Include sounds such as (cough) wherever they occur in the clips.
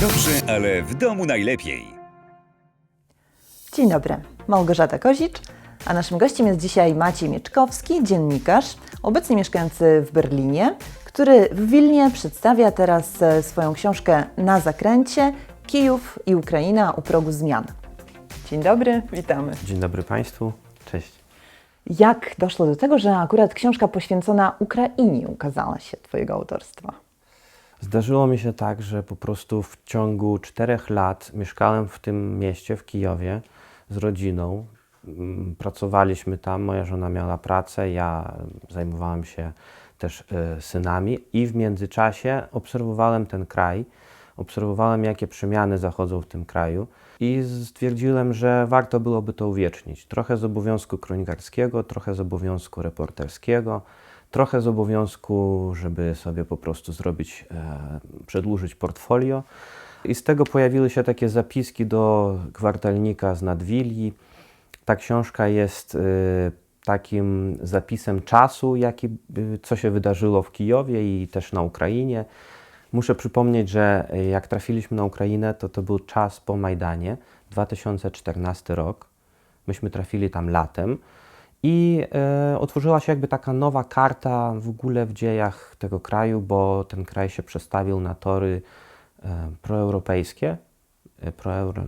dobrze, ale w domu najlepiej. Dzień dobry, Małgorzata Kozicz, a naszym gościem jest dzisiaj Maciej Mieczkowski, dziennikarz, obecnie mieszkający w Berlinie, który w Wilnie przedstawia teraz e, swoją książkę Na zakręcie Kijów i Ukraina u progu zmian. Dzień dobry, witamy. Dzień dobry Państwu, cześć. Jak doszło do tego, że akurat książka poświęcona Ukrainie ukazała się Twojego autorstwa? Zdarzyło mi się tak, że po prostu w ciągu czterech lat mieszkałem w tym mieście, w Kijowie, z rodziną. Mm, Pracowaliśmy tam, moja żona miała pracę, ja zajmowałem się też e, synami i w międzyczasie obserwowałem ten kraj, obserwowałem jakie przemiany zachodzą w tym kraju i stwierdziłem, że warto byłoby to uwiecznić. Trochę z obowiązku kronikarskiego, trochę z obowiązku reporterskiego, trochę z obowiązku, żeby sobie po prostu zrobić, e, przedłużyć portfolio. I z tego pojawiły się takie zapiski do kwartalnika z Nadwili. Ta książka jest e, takim zapisem czasu, jaki, e, co się wydarzyło w Kijowie i też na Ukrainie. Muszę przypomnieć, że jak trafiliśmy na Ukrainę, to to był czas po Majdanie, 2014 rok. Myśmy trafili tam latem i e, otworzyła się jakby taka nowa karta w ogóle w dziejach tego kraju, bo ten kraj się przestawił na tory e, proeuropejskie, e, proeuro,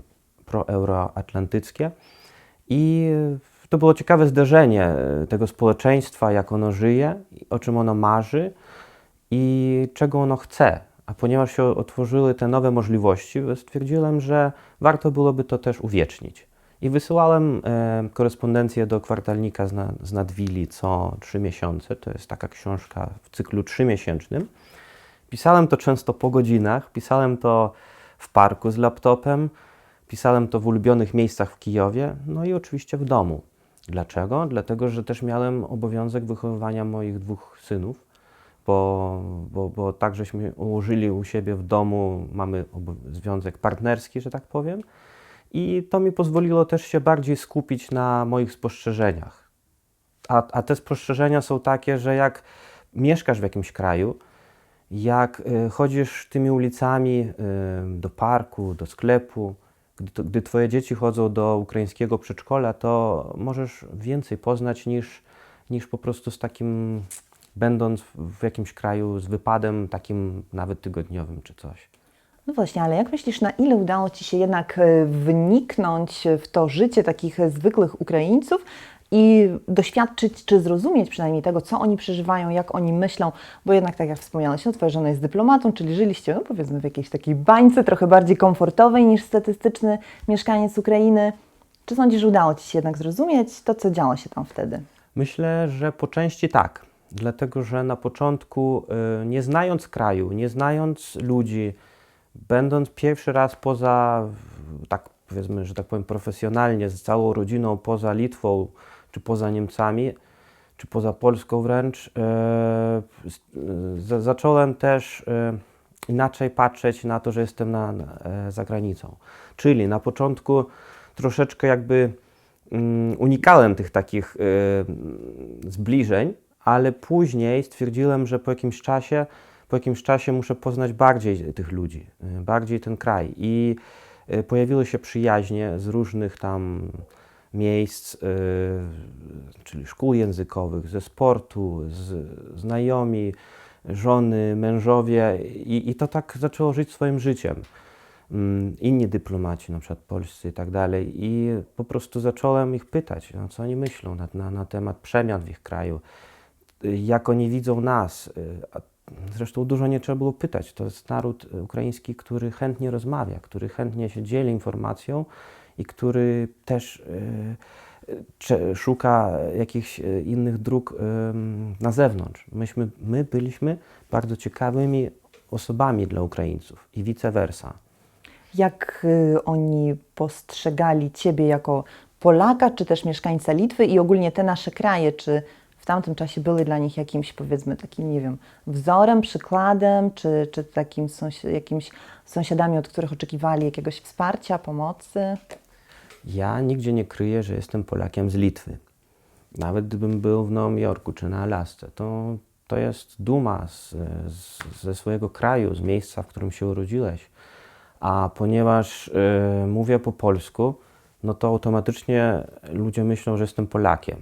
proeuroatlantyckie i to było ciekawe zderzenie e, tego społeczeństwa, jak ono żyje, o czym ono marzy i czego ono chce. A ponieważ się otworzyły te nowe możliwości, stwierdziłem, że warto byłoby to też uwiecznić. I wysyłałem e, korespondencję do kwartalnika z, na, z Nadwili co trzy miesiące. To jest taka książka w cyklu trzymiesięcznym. Pisałem to często po godzinach, pisałem to w parku z laptopem, pisałem to w ulubionych miejscach w Kijowie, no i oczywiście w domu. Dlaczego? Dlatego, że też miałem obowiązek wychowywania moich dwóch synów, bo, bo, bo tak żeśmy ułożyli u siebie w domu, mamy związek partnerski, że tak powiem. I to mi pozwoliło też się bardziej skupić na moich spostrzeżeniach. A, a te spostrzeżenia są takie, że jak mieszkasz w jakimś kraju, jak y, chodzisz tymi ulicami y, do parku, do sklepu, gdy, gdy twoje dzieci chodzą do ukraińskiego przedszkola, to możesz więcej poznać niż, niż po prostu z takim, będąc w jakimś kraju z wypadem takim nawet tygodniowym czy coś. No właśnie, ale jak myślisz, na ile udało Ci się jednak e, wniknąć w to życie takich e, zwykłych Ukraińców i doświadczyć, czy zrozumieć przynajmniej tego, co oni przeżywają, jak oni myślą, bo jednak, tak jak wspomniałeś, no, Twoja żona jest dyplomatą, czyli żyliście, no powiedzmy, w jakiejś takiej bańce trochę bardziej komfortowej niż statystyczny mieszkaniec Ukrainy. Czy sądzisz, że udało Ci się jednak zrozumieć to, co działo się tam wtedy? Myślę, że po części tak, dlatego że na początku, y, nie znając kraju, nie znając ludzi, będąc pierwszy raz poza, tak powiedzmy, że tak powiem, profesjonalnie, z całą rodziną poza Litwą, czy poza Niemcami, czy poza Polską wręcz, y, y, za- zacząłem też y, inaczej patrzeć na to, że jestem na, na, e, za granicą. Czyli na początku troszeczkę jakby mm, unikałem tych takich y, zbliżeń, ale później stwierdziłem, że po jakimś czasie, po jakimś czasie muszę poznać bardziej tych ludzi, y, bardziej ten kraj. I y, pojawiły się przyjaźnie z różnych tam miejsc, y, czyli szkół językowych, ze sportu, z, znajomi, żony, mężowie i, i to tak zaczęło żyć swoim życiem mm, inni dyplomaci, na przykład polscy i tak dalej. I po prostu zacząłem ich pytać, no, co oni myślą na, na, na temat przemian w ich kraju, jak oni widzą nas. Zresztą dużo nie trzeba było pytać. To jest naród ukraiński, który chętnie rozmawia, który chętnie się dzieli informacją i który też y, cze- szuka jakichś y, innych dróg na zewnątrz. Myśmy, my byliśmy bardzo ciekawymi osobami dla Ukraińców i vice versa. Jak oni postrzegali Ciebie jako Polaka, czy też mieszkańca Litwy i ogólnie te nasze kraje, czy w tamtym czasie były dla nich jakimś, powiedzmy, takim, nie wiem, wzorem, przykładem, czy, czy takim sąsi- jakimiś sąsiadami, od których oczekiwali jakiegoś wsparcia, pomocy? Ja nigdzie nie kryję, że jestem Polakiem z Litwy. Nawet gdybym był w Nowym Jorku czy na Alasce, to, to jest duma z, z, ze swojego kraju, z miejsca, w którym się urodziłeś. A ponieważ e, mówię po polsku, no to automatycznie ludzie myślą, że jestem Polakiem.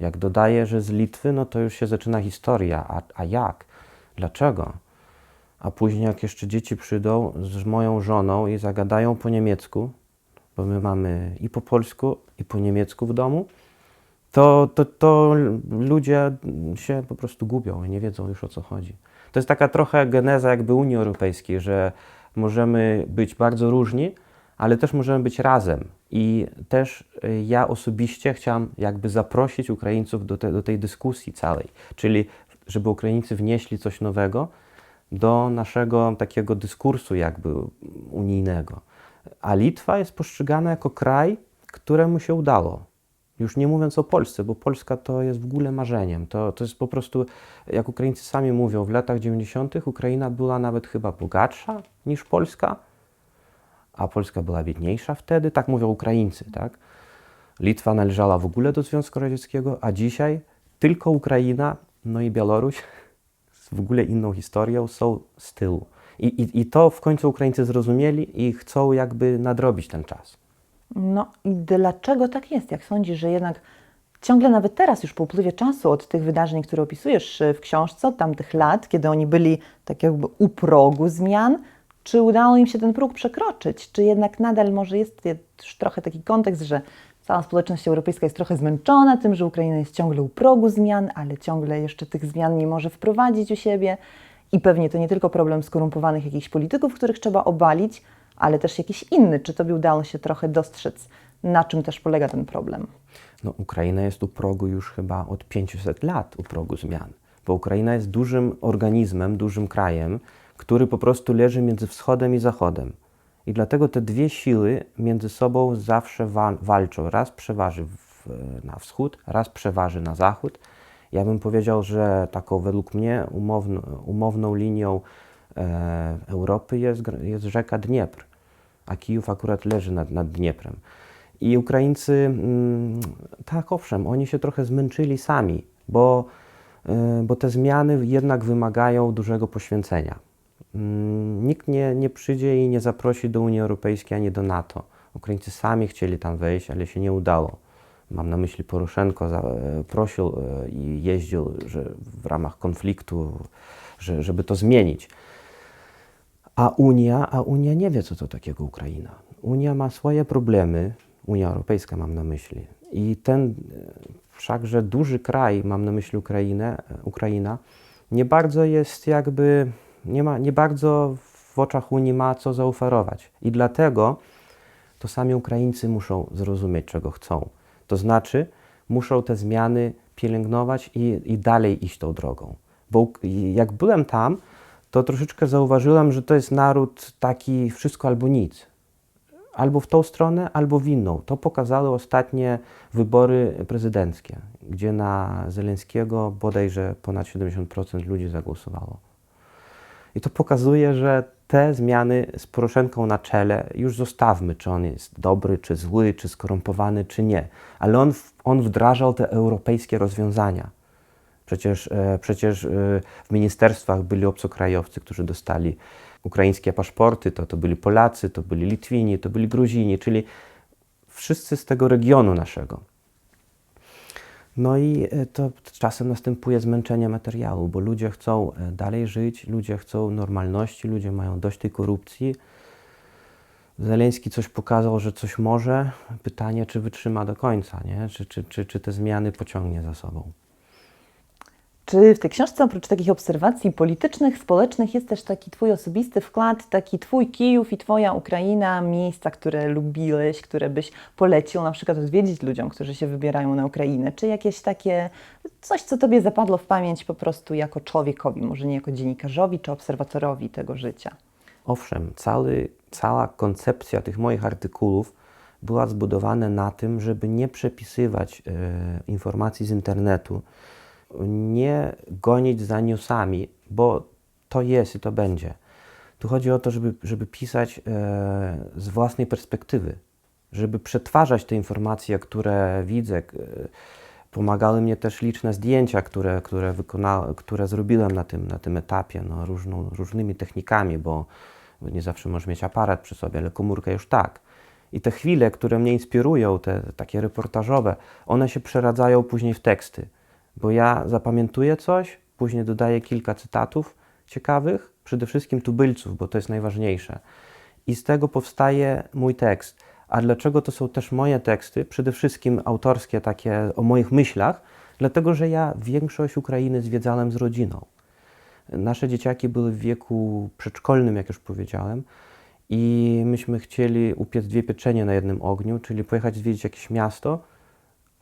Jak dodaję, że z Litwy, no to już się zaczyna historia. A, a jak? Dlaczego? A później, jak jeszcze dzieci przyjdą z moją żoną i zagadają po niemiecku, bo my mamy i po polsku, i po niemiecku w domu, to, to, to ludzie się po prostu gubią i nie wiedzą już o co chodzi. To jest taka trochę geneza jakby Unii Europejskiej, że możemy być bardzo różni, ale też możemy być razem. I też y, ja osobiście chciałam jakby zaprosić Ukraińców do, te, do tej dyskusji całej, czyli żeby Ukraińcy wnieśli coś nowego do naszego takiego dyskursu jakby unijnego. A Litwa jest postrzegana jako kraj, któremu się udało. Już nie mówiąc o Polsce, bo Polska to jest w ogóle marzeniem. To, to jest po prostu, jak Ukraińcy sami mówią, w latach 90. Ukraina była nawet chyba bogatsza niż Polska, a Polska była biedniejsza wtedy. Tak mówią Ukraińcy, tak? Litwa należała w ogóle do Związku Radzieckiego, a dzisiaj tylko Ukraina, no i Białoruś z w ogóle inną historią są z tyłu. I, i, I to w końcu Ukraińcy zrozumieli i chcą jakby nadrobić ten czas. No i dlaczego tak jest? Jak sądzisz, że jednak ciągle nawet teraz, już po upływie czasu od tych wydarzeń, które opisujesz w książce, od tamtych lat, kiedy oni byli tak jakby u progu zmian, czy udało im się ten próg przekroczyć? Czy jednak nadal może jest już trochę taki kontekst, że cała społeczność europejska jest trochę zmęczona tym, że Ukraina jest ciągle u progu zmian, ale ciągle jeszcze tych zmian nie może wprowadzić u siebie? I pewnie to nie tylko problem skorumpowanych jakichś polityków, których trzeba obalić, ale też jakiś inny. Czy Tobie udało się trochę dostrzec, na czym też polega ten problem? No, Ukraina jest u progu już chyba od 500 lat, u progu zmian. Bo Ukraina jest dużym organizmem, dużym krajem, który po prostu leży między wschodem i zachodem. I dlatego te dwie siły między sobą zawsze wa walczą. Raz przeważy w, na wschód, raz przeważy na zachód. Ja bym powiedział, że taką według mnie umowno, umowną linią e, Europy jest, jest rzeka Dniepr, a Kijów akurat leży nad, nad Dnieprem. I Ukraińcy, mm, tak owszem, oni się trochę zmęczyli sami, bo, y, bo te zmiany jednak wymagają dużego poświęcenia. Mm, Nikt nie, nie przyjdzie i nie zaprosi do Unii Europejskiej ani do NATO. Ukraińcy sami chcieli tam wejść, ale się nie udało. Mam na myśli Poroszenko za, e, prosił e, i jeździł że w ramach konfliktu, że, żeby to zmienić. A Unia, a Unia nie wie, co to takiego Ukraina. Unia ma swoje problemy, Unia Europejska mam na myśli. I ten e, wszakże duży kraj, mam na myśli Ukrainę, Ukraina, nie bardzo jest jakby, nie, ma, nie bardzo w oczach Unii ma co zaoferować. I dlatego to sami Ukraińcy muszą zrozumieć, czego chcą. To znaczy, muszą te zmiany pielęgnować i, i dalej iść tą drogą. Bo jak byłem tam, to troszeczkę zauważyłem, że to jest naród taki wszystko albo nic. Albo w tą stronę, albo w inną. To pokazały ostatnie wybory prezydenckie, gdzie na Zelenskiego bodajże ponad 70% ludzi zagłosowało. I to pokazuje, że te zmiany z Poroszenką na czele już zostawmy, czy on jest dobry, czy zły, czy skorumpowany, czy nie. Ale on, on wdrażał te europejskie rozwiązania. Przecież, e, przecież e, w ministerstwach byli obcokrajowcy, którzy dostali ukraińskie paszporty, to, to byli Polacy, to byli Litwini, to byli Gruzini, czyli wszyscy z tego regionu naszego. No i e, to czasem następuje zmęczenie materiału, bo ludzie chcą e, dalej żyć, ludzie chcą normalności, ludzie mają dość tej korupcji. Zeleński coś pokazał, że coś może. Pytanie, czy wytrzyma do końca, nie? Czy, czy, czy, czy te zmiany pociągnie za sobą. Czy w tej książce oprócz takich obserwacji politycznych, społecznych jest też taki Twój osobisty wkład, taki Twój Kijów i Twoja Ukraina, miejsca, które lubiłeś, które byś polecił na przykład odwiedzić ludziom, którzy się wybierają na Ukrainę? Czy jakieś takie, coś co Tobie zapadło w pamięć po prostu jako człowiekowi, może nie jako dziennikarzowi czy obserwatorowi tego życia? Owszem, cały, cała koncepcja tych moich artykułów była zbudowana na tym, żeby nie przepisywać e, informacji z internetu, nie gonić za newsami, bo to jest i to będzie. Tu chodzi o to, żeby, żeby pisać e, z własnej perspektywy, żeby przetwarzać te informacje, które widzę. Pomagały mnie też liczne zdjęcia, które, które, które zrobiłem na tym, na tym etapie, no, różną, różnymi technikami, bo nie zawsze możesz mieć aparat przy sobie, ale komórkę już tak. I te chwile, które mnie inspirują, te takie reportażowe, one się przeradzają później w teksty. Bo ja zapamiętuję coś, później dodaję kilka cytatów ciekawych, przede wszystkim tubylców, bo to jest najważniejsze. I z tego powstaje mój tekst. A dlaczego to są też moje teksty? Przede wszystkim autorskie, takie o moich myślach, dlatego że ja większość Ukrainy zwiedzałem z rodziną. Nasze dzieciaki były w wieku przedszkolnym, jak już powiedziałem, i myśmy chcieli upiec dwie pieczenie na jednym ogniu, czyli pojechać zwiedzić jakieś miasto,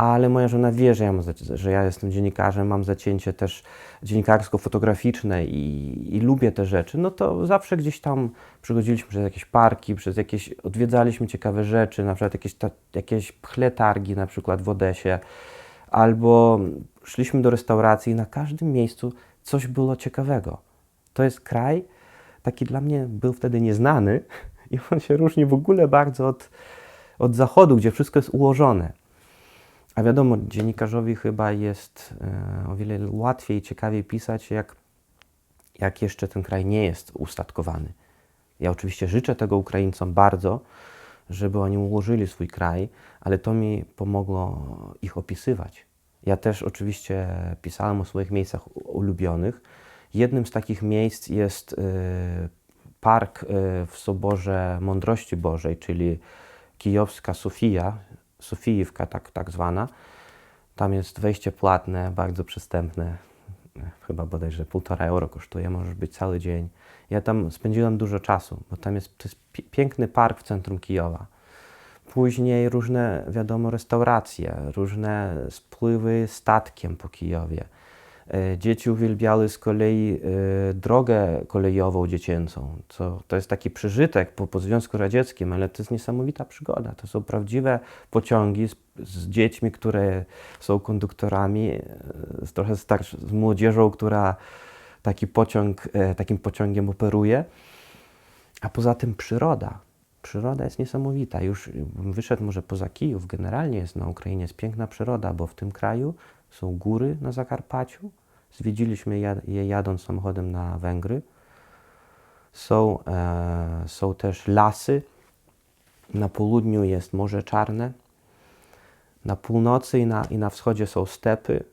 ale moja żona wie, że ja, mam, że ja jestem dziennikarzem, mam zacięcie też dziennikarsko-fotograficzne i, i lubię te rzeczy, no to zawsze gdzieś tam przychodziliśmy przez jakieś parki, przez jakieś, odwiedzaliśmy ciekawe rzeczy, na przykład jakieś, ta, jakieś pchle targi, na przykład w Odesie, albo szliśmy do restauracji i na każdym miejscu coś było ciekawego. To jest kraj, taki dla mnie był wtedy nieznany (laughs) i on się różni w ogóle bardzo od, od zachodu, gdzie wszystko jest ułożone. A wiadomo, dziennikarzowi chyba jest e, o wiele łatwiej i ciekawiej pisać, jak, jak jeszcze ten kraj nie jest ustatkowany. Ja oczywiście życzę tego Ukraińcom bardzo, żeby oni ułożyli swój kraj, ale to mi pomogło ich opisywać. Ja też oczywiście pisałem o swoich miejscach ulubionych. Jednym z takich miejsc jest e, park e, w Soborze Mądrości Bożej, czyli kijowska Sofia, Sofijówka tak, tak zwana. Tam jest wejście płatne, bardzo przystępne. Chyba bodajże półtora euro kosztuje, możesz być cały dzień. Ja tam spędziłem dużo czasu, bo tam jest, to jest pi- piękny park w centrum Kijowa. Później różne, wiadomo, restauracje, różne spływy statkiem po Kijowie. E, Dzieci uwielbiały z kolei e, drogę kolejową dziecięcą. Co, to jest taki przeżytek po, po Związku Radzieckim, ale to jest niesamowita przygoda. To są prawdziwe pociągi z, z dziećmi, które są konduktorami, e, z trochę starsz, z młodzieżą, która taki pociąg, takim pociągiem operuje. A poza tym przyroda. Przyroda jest niesamowita. Już wyszedł może poza Kijów. Generalnie jest na Ukrainie jest piękna przyroda, bo w tym kraju są góry na Zakarpaciu. Zwiedziliśmy je, jadąc samochodem na Węgry. Są, e, są też lasy. Na południu jest Morze Czarne. Na północy i na, i na wschodzie są stepy.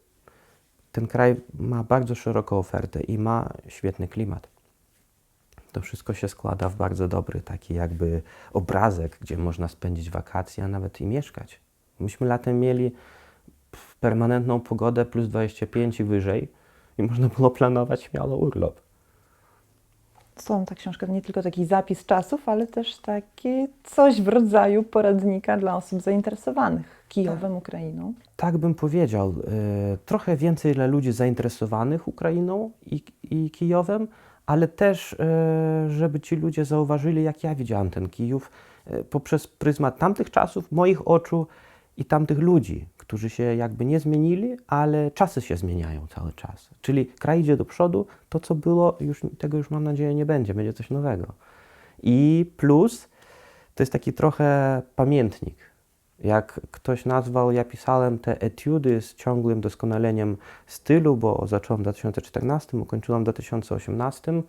Ten kraj ma bardzo szeroką ofertę i ma świetny klimat. To wszystko się składa w bardzo dobry taki jakby obrazek, gdzie można spędzić wakacje, a nawet i mieszkać. Myśmy latem mieli permanentną pogodę plus 25 i wyżej i można było planować śmiało urlop. Są ta książka nie tylko taki zapis czasów, ale też takie coś w rodzaju poradnika dla osób zainteresowanych Kijowem, Ukrainą. Tak bym powiedział. e, Trochę więcej dla ludzi zainteresowanych Ukrainą i, i Kijowem, ale też, e, żeby ci ludzie zauważyli, jak ja widziałem ten Kijów e, poprzez pryzmat tamtych czasów, moich oczu i tamtych ludzi, którzy się jakby nie zmienili, ale czasy się zmieniają cały czas. Czyli kraj idzie do przodu, to co było, już, tego już mam nadzieję nie będzie, będzie coś nowego. I plus, to jest taki trochę pamiętnik. Jak ktoś nazwał, ja pisałem te etiudy z ciągłym doskonaleniem stylu, bo zacząłem w 2014, ukończyłem w 2018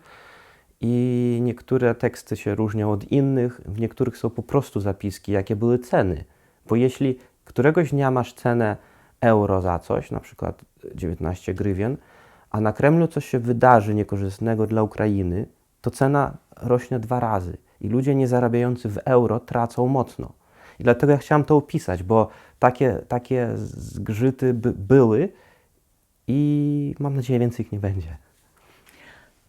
i niektóre teksty się różnią od innych, w niektórych są po prostu zapiski, jakie były ceny. Bo jeśli któregoś dnia masz cenę euro za coś, na przykład 19 grywien, a na Kremlu coś się wydarzy niekorzystnego dla Ukrainy, to cena rośnie dwa razy i ludzie nie zarabiający w euro tracą mocno. I dlatego ja chciałem to opisać, bo takie, takie zgrzyty by, były i mam nadzieję, więcej ich nie będzie.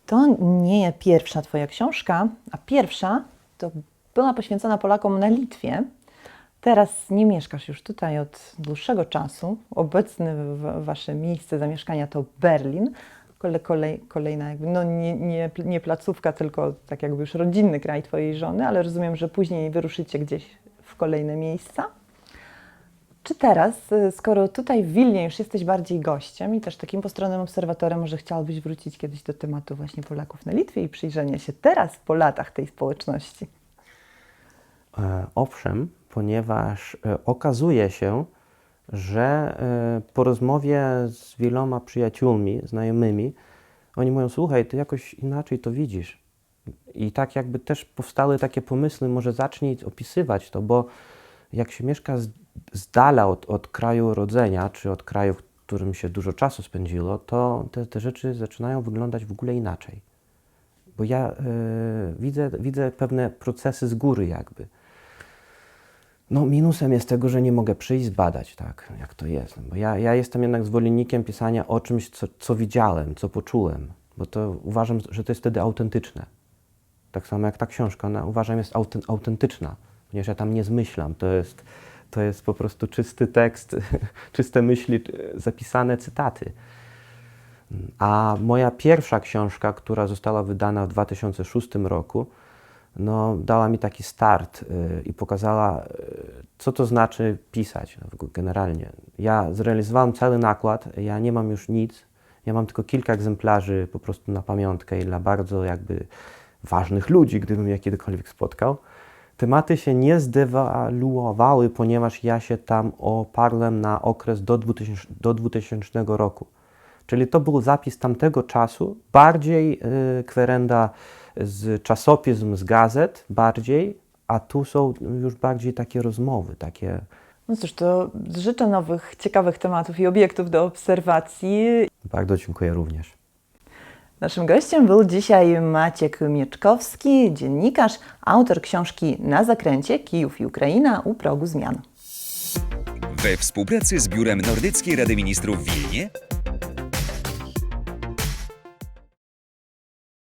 To nie pierwsza Twoja książka, a pierwsza to była poświęcona Polakom na Litwie. Teraz nie mieszkasz już tutaj od dłuższego czasu. Obecne Wasze miejsce zamieszkania to Berlin. Kole, kolej, kolejna, jakby, no nie, nie, nie placówka, tylko tak jakby już rodzinny kraj Twojej żony, ale rozumiem, że później wyruszycie gdzieś w kolejne miejsca. Czy teraz, y, skoro tutaj w Wilnie już jesteś bardziej gościem i też takim postronnym obserwatorem, może chciałabyś wrócić kiedyś do tematu właśnie Polaków na Litwie i przyjrzenia się teraz po latach tej społeczności? E, Owszem, ponieważ e, okazuje się, że e, po rozmowie z wieloma przyjaciółmi, znajomymi, oni mówią, słuchaj, ty jakoś inaczej to widzisz. I tak jakby też powstały takie pomysły, może zacznij opisywać to, bo jak się mieszka z, z dala od, od kraju urodzenia, czy od kraju, w którym się dużo czasu spędziło, to te, te rzeczy zaczynają wyglądać w ogóle inaczej. Bo ja e, widzę, widzę pewne procesy z góry jakby. No, minusem jest tego, że nie mogę przyjść zbadać, tak, jak to jest. Bo ja, ja jestem jednak zwolennikiem pisania o czymś, co, co widziałem, co poczułem, bo to uważam, że to jest wtedy autentyczne. Tak samo jak ta książka, ona uważam jest auten, autentyczna, ponieważ ja tam nie zmyślam. To jest, to jest po prostu czysty tekst, (laughs) czyste myśli, zapisane cytaty. A moja pierwsza książka, która została wydana w 2006 roku, no, dała mi taki start y, i pokazała, y, co to znaczy pisać no, generalnie. Ja zrealizowałem cały nakład, ja nie mam już nic, ja mam tylko kilka egzemplarzy po prostu na pamiątkę i dla bardzo jakby ważnych ludzi, gdybym je kiedykolwiek spotkał. Tematy się nie zdewaluowały, ponieważ ja się tam oparłem na okres do 2000, do 2000 roku. Czyli to był zapis tamtego czasu, bardziej y, kwerenda z czasopism, z gazet, bardziej, a tu są już bardziej takie rozmowy, takie No cóż, to życzę nowych, ciekawych tematów i obiektów do obserwacji. bardzo dziękuję również. Naszym gościem był dzisiaj Maciek Mieczkowski, dziennikarz, autor książki Na zakręcie Kijów i Ukraina u progu zmian. We współpracy z Biurem Nordyckiej Rady Ministrów w Wilnie